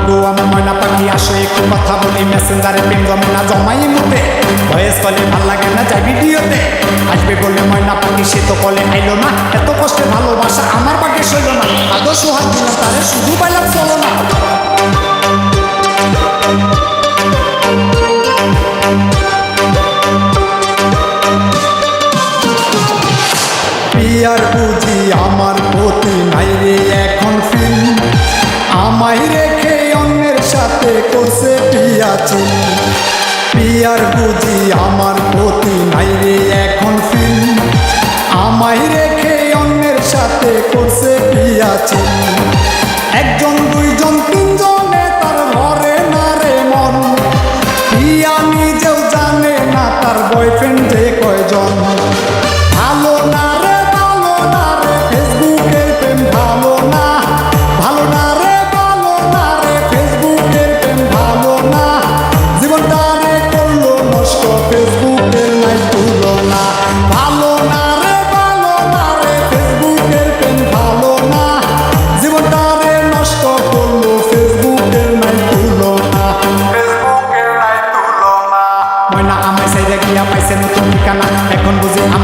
ওগো আমার ময়না পাখি আসো, একটু কথা বলি, মেসেঞ্জারে প্রেম জমে না জমাই মুতে। ভয়েস কলে ভালো লাগে না যাই ভিডিওতে। আসবে বলে ময়না পাখি, সে তো কলে আইলো না, এত কষ্টে ভালোবাসা আমার পাখি সইল না। আদর্শ হাত দিলাম তারে শুধু পাইলাম চলো না। পিয়ার বুঝি আমার প্রতি নাই রে এখন ফিল আমায় রেখে সাথে করছে পিয়াচি পিয়ার বুঝি আমার প্রতি নাই রে এখন ফিল। আমায় রেখে অন্যের সাথে করছে পিয়াচি একজন, দুইজন, তিনজনে তার ঘরে না রে মন। পিয়া নিজেও জানে না তার বয়ফ্রেন্ড যে কয়জন।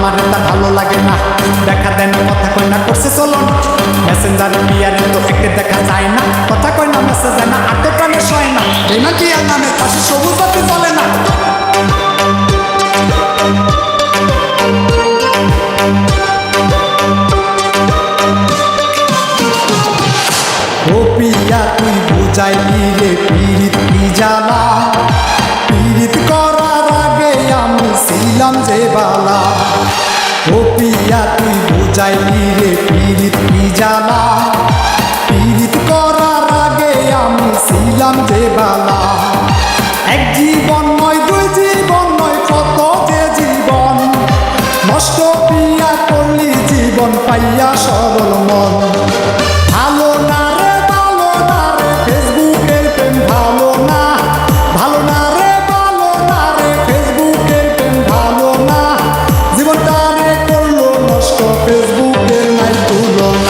আমার তা ভালো লাগে না। দেখা দেয় না কথা কই না, করছে চলো মেসেঞ্জারে বিয়ারে তো একে দেখা যায় না। কথা কই না মেসেজ না আটে প্রাণে সয় না। এই না কি নামের পাশে সবুজ বাতি চলে না? ও পিয়া, তুই বুঝাইলি রে পীড়িত জ্বালা? বুঝাইলি রে পীড়িত কি জ্বালা পীড়িত করার আগে আমি ছিলাম যে বালা। এক জীবন নয়, দুই জীবন নয়, কত যে জীবন। নষ্ট পিয়া করলি জীবন পাইয়া সরল মন।